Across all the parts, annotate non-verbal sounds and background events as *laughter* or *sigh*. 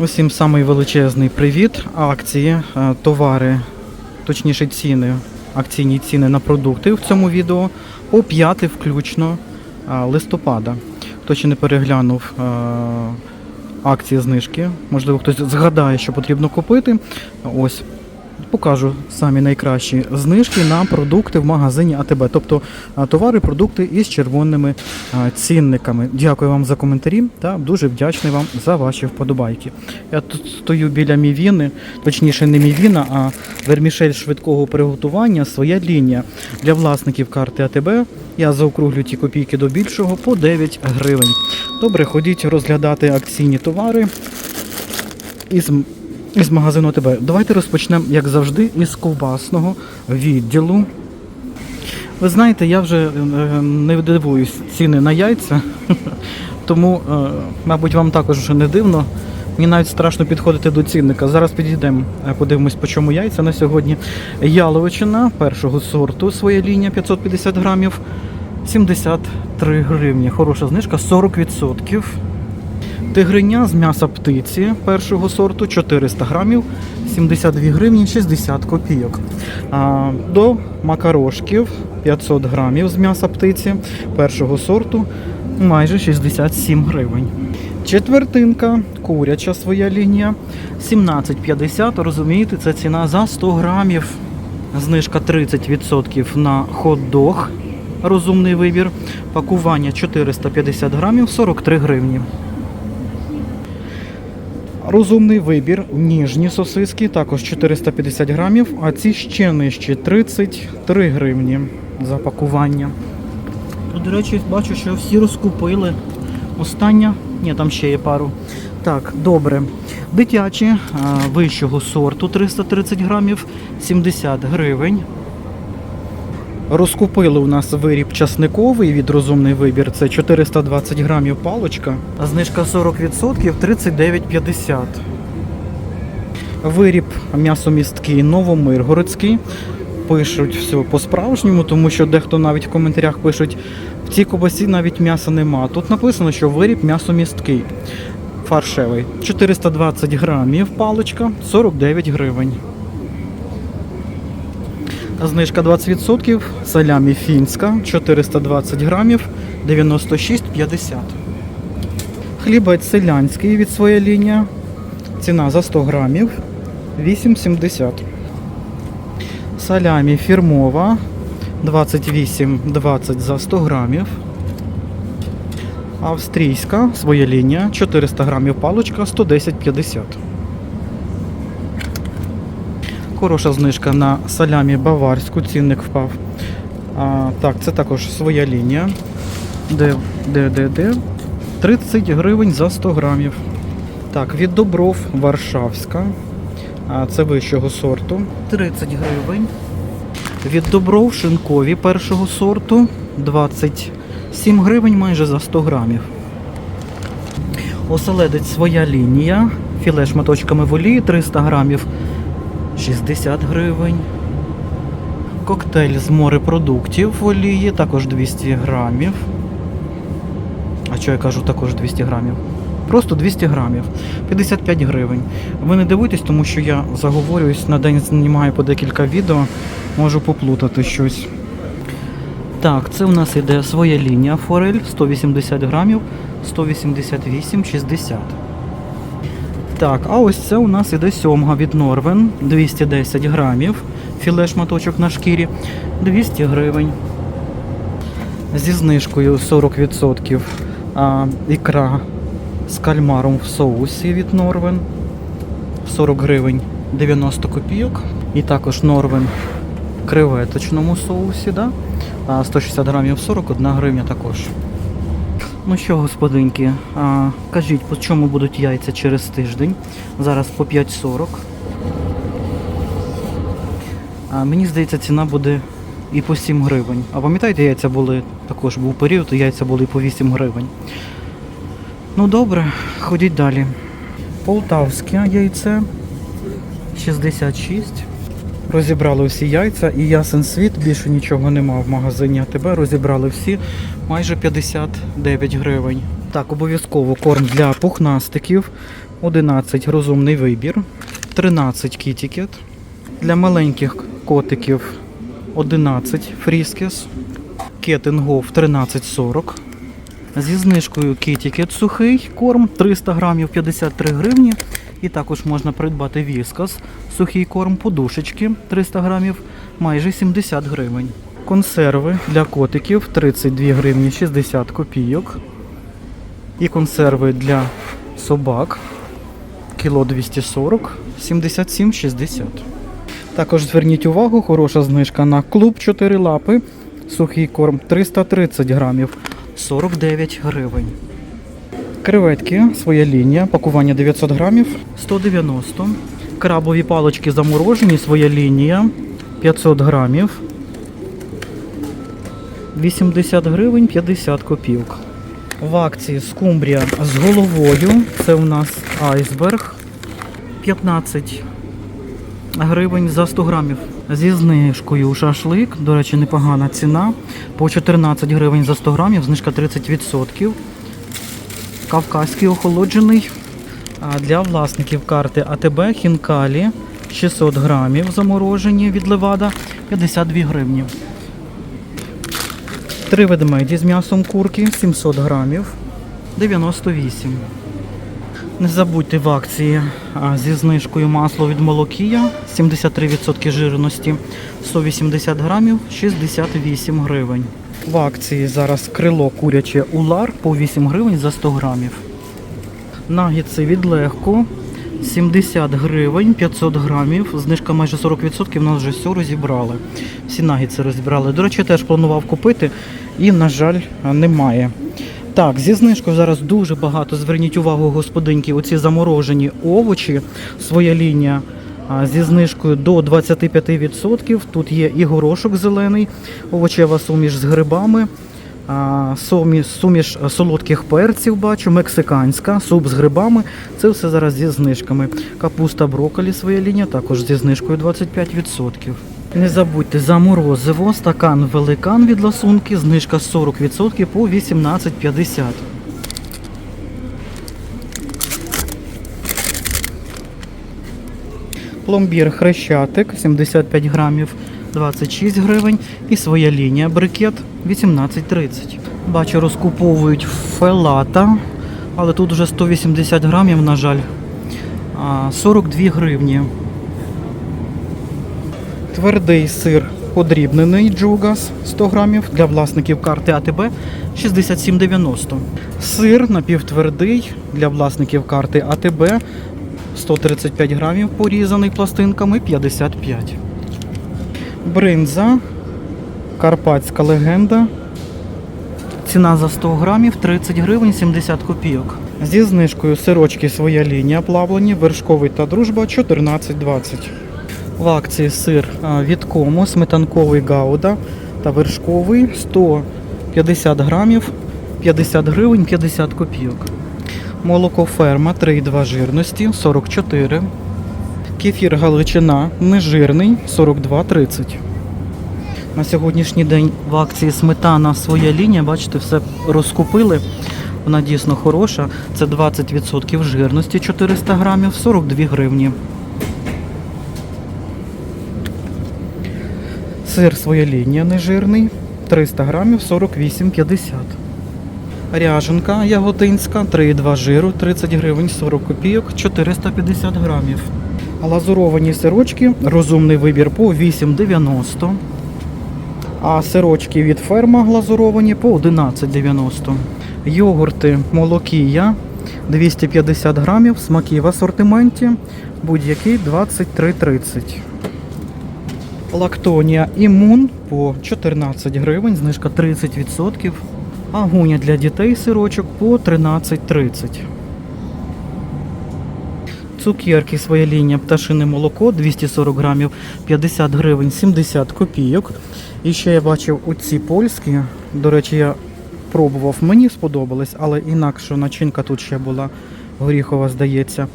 Усім самий величезний привіт. Акції, е, товари, точніше ціни, акційні ціни на продукти в цьому відео по 5 включно е, листопада. Хто ще не переглянув е, акції знижки, можливо, хтось згадає, що потрібно купити. Ось. Покажу самі найкращі знижки на продукти в магазині АТБ, тобто товари, продукти із червоними цінниками. Дякую вам за коментарі та дуже вдячний вам за ваші вподобайки. Я тут стою біля мівіни, точніше не мівіна, а вермішель швидкого приготування. Своя лінія для власників карти АТБ. Я заокруглю ті копійки до більшого по 9 гривень. Добре, ходіть розглядати акційні товари із із магазину АТБ. Давайте розпочнемо, як завжди, із ковбасного відділу. Ви знаєте, я вже е, не дивуюсь ціни на яйця, *laughs* тому, е, мабуть, вам також вже не дивно. Мені навіть страшно підходити до цінника. Зараз підійдемо, е, подивимось, по чому яйця на сьогодні. Яловичина першого сорту, своя лінія 550 грамів, 73 гривні. Хороша знижка, 40%. Тигриня з м'яса птиці першого сорту 400 грамів, 72 гривні 60 копійок. А, до макарошків 500 грамів з м'яса птиці першого сорту майже 67 гривень. Четвертинка, куряча своя лінія 17,50. Розумієте, це ціна за 100 грамів. Знижка 30% на хот-дог. Розумний вибір. Пакування 450 грамів 43 гривні. Розумний вибір, ніжні сосиски, також 450 грамів, а ці ще нижчі 33 гривні за пакування. До речі, бачу, що всі розкупили. Остання, ні, там ще є пару. Так, добре. Дитячі вищого сорту 330 грамів, 70 гривень. Розкупили у нас виріб часниковий від розумний вибір. Це 420 грамів палочка. Знижка 40% 39,50. Виріб м'ясомісткий новомиргородський. Пишуть все по-справжньому, тому що дехто навіть в коментарях пишуть, в цій кобасі навіть м'яса нема. Тут написано, що виріб м'ясомісткий. Фаршевий. 420 грамів паличка, 49 гривень. Знижка 20%. Салямі фінська 420 грамів 96,50. Хлібець селянський від своя лінія. Ціна за 100 грамів 8,70. Салямі фірмова 28,20 за 100 грамів. Австрійська своя лінія 400 грамів паличка 110,50. Хороша знижка на салямі баварську, цінник впав. А, так, це також своя лінія. Де, де, де, де? 30 гривень за 100 грамів. Так, від Добров Варшавська. А, це вищого сорту. 30 гривень. Від Добров шинкові першого сорту 27 гривень майже за 100 грамів. Оселедець своя лінія. Філе шматочками в олії 300 грамів 60 гривень. Коктейль з морепродуктів в олії, також 200 грамів. А що я кажу, також 200 грамів? Просто 200 грамів. 55 гривень. Ви не дивуйтесь, тому що я заговорююсь, на день знімаю по декілька відео, можу поплутати щось. Так, це у нас іде своя лінія форель 180 грамів, 188,60. Так, а ось це у нас іде сьомга від Норвен 210 грамів. Філе шматочок на шкірі 200 гривень. Зі знижкою 40% а, ікра з кальмаром в соусі від Норвен 40 гривень 90 копійок. І також Норвен в креветочному соусі, да? а, 160 грамів 41 гривня також. Ну що, господинки, а, кажіть, по чому будуть яйця через тиждень? Зараз по 5,40. А мені здається, ціна буде і по 7 гривень. А пам'ятаєте, яйця були, також був період, і яйця були і по 8 гривень. Ну добре, ходіть далі. Полтавське яйце 66. Розібрали всі яйця і ясен світ, більше нічого нема в магазині АТБ. Розібрали всі майже 59 гривень. Так, обов'язково корм для пухнастиків. 11 розумний вибір, 13 кітікет. Для маленьких котиків 11 фріскес, кетингов 13,40. Зі знижкою кітікет сухий корм 300 грамів 53 гривні. І також можна придбати віскас, сухий корм, подушечки 300 грамів, майже 70 гривень. Консерви для котиків 32 гривні 60 копійок. І консерви для собак кіло 240 77,60. Також зверніть увагу, хороша знижка на клуб 4 лапи, сухий корм 330 грамів 49 гривень. Креветки, своя лінія, пакування 900 грамів 190. Крабові палочки заморожені, своя лінія 500 грамів 80 гривень 50 копійок. В акції скумбрія з головою. Це у нас айсберг 15 гривень за 100 грамів. Зі знижкою шашлик, до речі, непогана ціна. По 14 гривень за 100 грамів, знижка 30%. Кавказький охолоджений. Для власників карти АТБ хінкалі 600 грамів заморожені від левада 52 гривні. Три ведмеді з м'ясом курки 700 грамів 98. Не забудьте в акції зі знижкою масло від молокія 73% жирності 180 грамів 68 гривень. В акції зараз крило куряче улар по 8 гривень за 100 грамів. Нагідси від легко 70 гривень 500 грамів. Знижка майже 40%. Нас вже все розібрали. Всі нагідси розібрали. До речі, теж планував купити і, на жаль, немає. Так, зі знижкою зараз дуже багато. Зверніть увагу, господинки, оці заморожені овочі, своя лінія зі знижкою до 25%. Тут є і горошок зелений, овочева суміш з грибами, суміш, суміш солодких перців бачу, мексиканська, суп з грибами. Це все зараз зі знижками. Капуста брокколі, своя лінія, також зі знижкою 25%. Не забудьте за морозиво, стакан великан від ласунки, знижка 40% по 18,50. Пломбір хрещатик 75 грамів 26 гривень. І своя лінія брикет 18,30. Бачу, розкуповують фелата, але тут вже 180 грамів, на жаль. 42 гривні. Твердий сир подрібнений джугас 100 грамів для власників карти АТБ 67,90. Сир напівтвердий для власників карти АТБ 135 грамів порізаний пластинками 55. Бринза Карпатська легенда. Ціна за 100 грамів 30 гривень 70 копійок. Зі знижкою сирочки своя лінія плавлені, вершковий та дружба 14,20. В акції сир від кому, сметанковий гауда та вершковий 150 грамів 50 гривень 50 копійок. Молоко ферма 3,2 жирності 44. Кефір Галичина нежирний 42,30. На сьогоднішній день в акції сметана своя лінія, бачите, все розкупили. Вона дійсно хороша. Це 20% жирності 400 грамів 42 гривні. Сир своя лінія нежирний 300 грамів 48,50. Ряженка яготинська 3,2 жиру 30 гривень 40 копійок 450 грамів. Лазуровані сирочки, розумний вибір по 8,90. А сирочки від ферма глазуровані по 11,90. Йогурти молокія 250 грамів, смаки в асортименті, будь-який 23,30. Лактонія імун по 14 гривень, знижка 30%. А для дітей сирочок по 13,30. Цукерки своя лінія пташине молоко 240 грамів 50 гривень 70 копійок. І ще я бачив оці польські. До речі, я пробував, мені сподобались, але інакше начинка тут ще була горіхова, здається.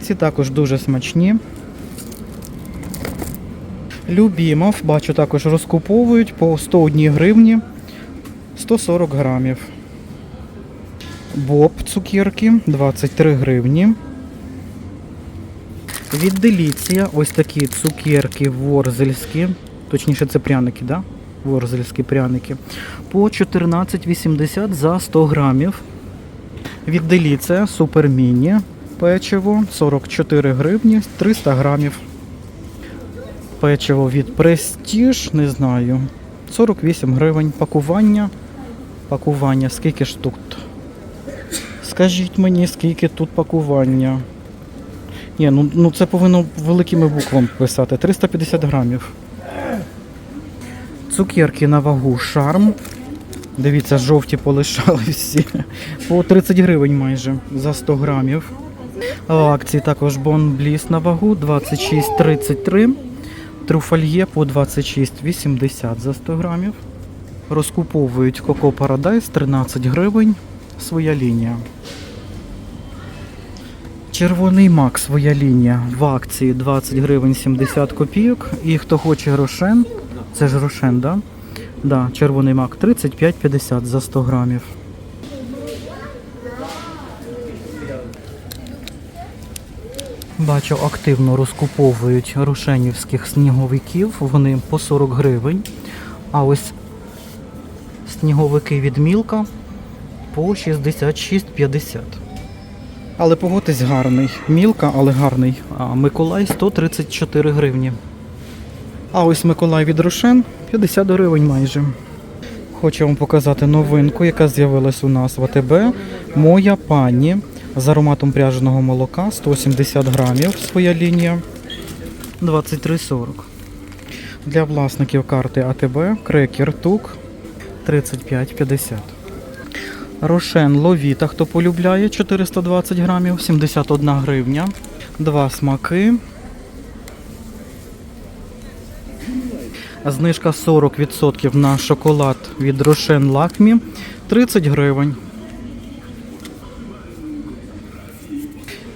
Ці також дуже смачні. Любімов, бачу, також розкуповують по 101 гривні 140 грамів. Боб цукерки 23 гривні. Від Деліція ось такі цукерки ворзельські. Точніше, це пряники, да? Ворзельські пряники. По 14,80 за 100 грамів. Від Деліція Супер Міні печиво 44 гривні 300 грамів. Печиво від Prestige, не знаю. 48 гривень. Пакування. Пакування. Скільки ж тут? Скажіть мені, скільки тут пакування. Ні, ну, ну це повинно великими буквами писати. 350 грамів. Цукерки на вагу шарм. Дивіться, жовті полишали всі. По 30 гривень майже за 100 грамів. В акції також Бон Бліс на вагу 26,33. Труфальє по 26,80 за 100 грамів. Розкуповують Коко Парадайс 13 гривень. Своя лінія. Червоний мак, своя лінія в акції 20 гривень 70 копійок. І хто хоче рошен, це ж рошен, да? Да, червоний мак 35,50 за 100 грамів. Бачу, активно розкуповують рошенівських сніговиків. Вони по 40 гривень. А ось сніговики від Мілка по 66,50. Але погодьтесь гарний. Мілка, але гарний. А Миколай 134 гривні. А ось Миколай від Рошен 50 гривень майже. Хочу вам показати новинку, яка з'явилась у нас в АТБ. Моя пані з ароматом пряженого молока 170 грамів. Своя лінія 23,40. Для власників карти АТБ крекер тук 35,50. Рошен Ловіта, хто полюбляє, 420 грамів, 71 гривня. Два смаки. Знижка 40% на шоколад від Рошен Лакмі 30 гривень.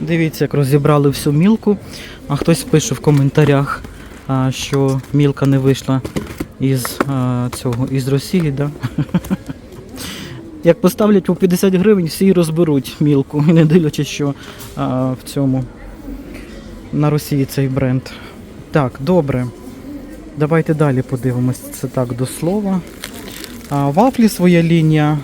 Дивіться, як розібрали всю мілку. А хтось пише в коментарях, що мілка не вийшла із а, цього із Росії. Да? Як поставлять по 50 гривень, всі розберуть мілку, *laughs* не дивлячись, що а, в цьому на Росії цей бренд. Так, добре. Давайте далі подивимось. Це так до слова. А, вафлі своя лінія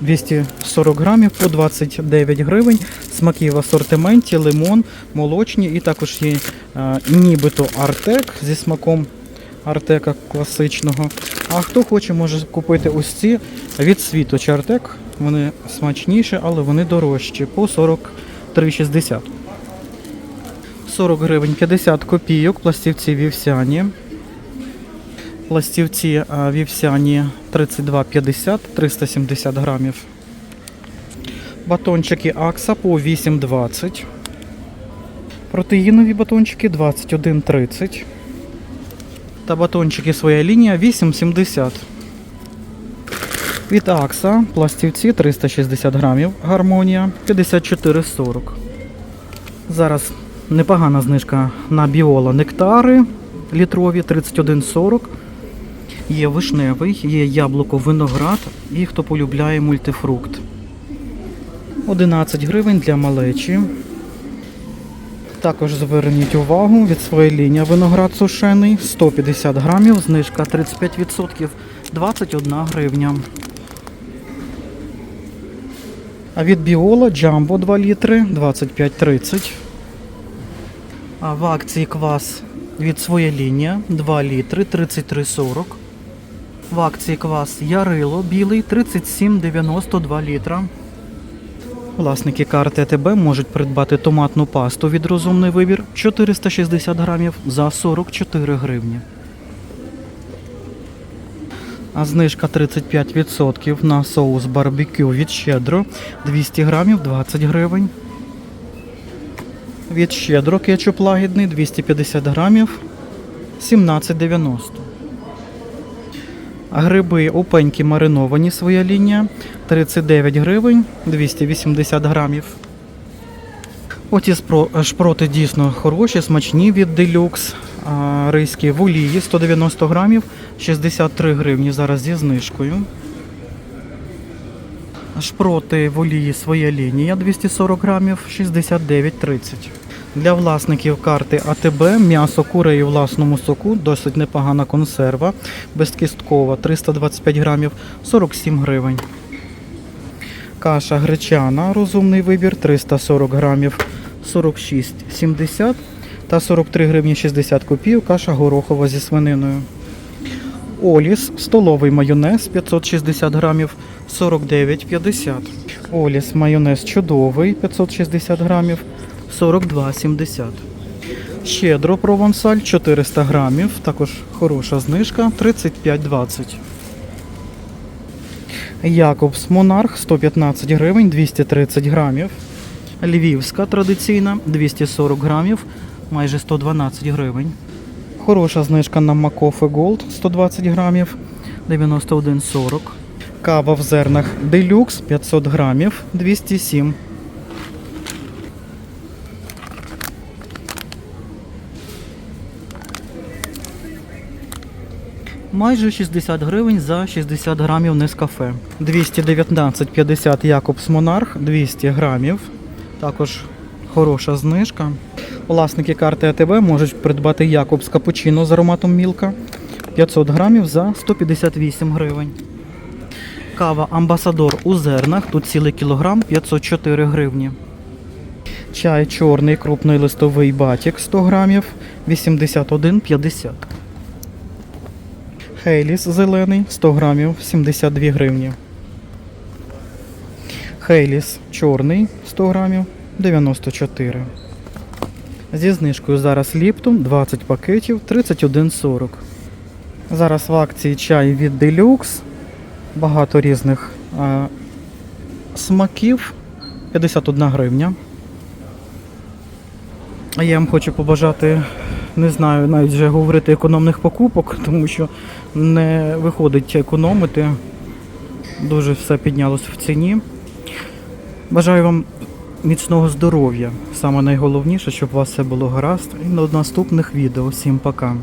240 грамів по 29 гривень. Смаки в асортименті, лимон, молочні і також є а, нібито артек зі смаком артека класичного. А хто хоче, може купити ось ці від світу артек. Вони смачніші, але вони дорожчі по 43,60. 40 гривень 50 копійок, пластівці вівсяні. Пластівці вівсяні 32,50, 370 грамів. Батончики Акса по 8,20. Протеїнові батончики 21,30. Та батончики своя лінія 8,70. Від Акса пластівці 360 грамів. Гармонія 54,40. Зараз непогана знижка на біола нектари літрові 31,40. Є вишневий, є яблуко виноград і хто полюбляє мультифрукт. 11 гривень для малечі. Також зверніть увагу від своєї лінії виноград сушений 150 грамів, знижка 35%, 21 гривня. А від Біола Джамбо 2 літри 25,30. А в акції квас від своя лінія 2 літри 33,40. В акції квас Ярило білий 37,92 літра. Власники карти АТБ можуть придбати томатну пасту від розумний вибір 460 грамів за 44 гривні. А знижка 35% на соус барбекю від щедро 200 грамів 20 гривень. Від щедро кетчуп лагідний 250 грамів 17,90. Гриби опенькі мариновані своя лінія 39 гривень 280 грамів. Спро- шпроти дійсно хороші, смачні від делюкс. Ризькі в олії 190 грамів 63 гривні зараз зі знижкою. Шпроти в олії своя лінія 240 грамів 69,30. Для власників карти АТБ м'ясо курей у власному соку, досить непогана консерва, безкісткова 325 грамів 47 гривень. Каша гречана, розумний вибір 340 грамів 46,70 та 43 гривні 60 копійок каша горохова зі свининою. Оліс, столовий майонез 560 грамів 49,50. Оліс майонез чудовий 560 грамів 42,70. Щедро провансаль 400 грамів, також хороша знижка 35,20. Якобс Монарх 115 гривень 230 грамів. Львівська традиційна 240 грамів, майже 112 гривень. Хороша знижка на Макофе Голд 120 грамів 91,40. Кава в зернах Делюкс 500 грамів 207. Майже 60 гривень за 60 грамів Нескафе. 219,50 Якобс Монарх 200 грамів. Також хороша знижка. Власники карти АТБ можуть придбати Якобс капучино з ароматом Мілка 500 грамів за 158 гривень. Кава Амбасадор у зернах, тут цілий кілограм 504 гривні. Чай чорний крупний листовий батік 100 грамів 81,50. Хейліс зелений 100 грамів 72 гривні. Хейліс чорний 100 грамів 94. Зі знижкою зараз Ліптон 20 пакетів 31,40. Зараз в акції чай від Deluxe. Багато різних е, смаків 51 гривня. Я вам хочу побажати, не знаю, навіть вже говорити економних покупок, тому що не виходить економити. Дуже все піднялось в ціні. Бажаю вам міцного здоров'я. Саме найголовніше, щоб у вас все було гаразд. І до наступних відео. Всім пока.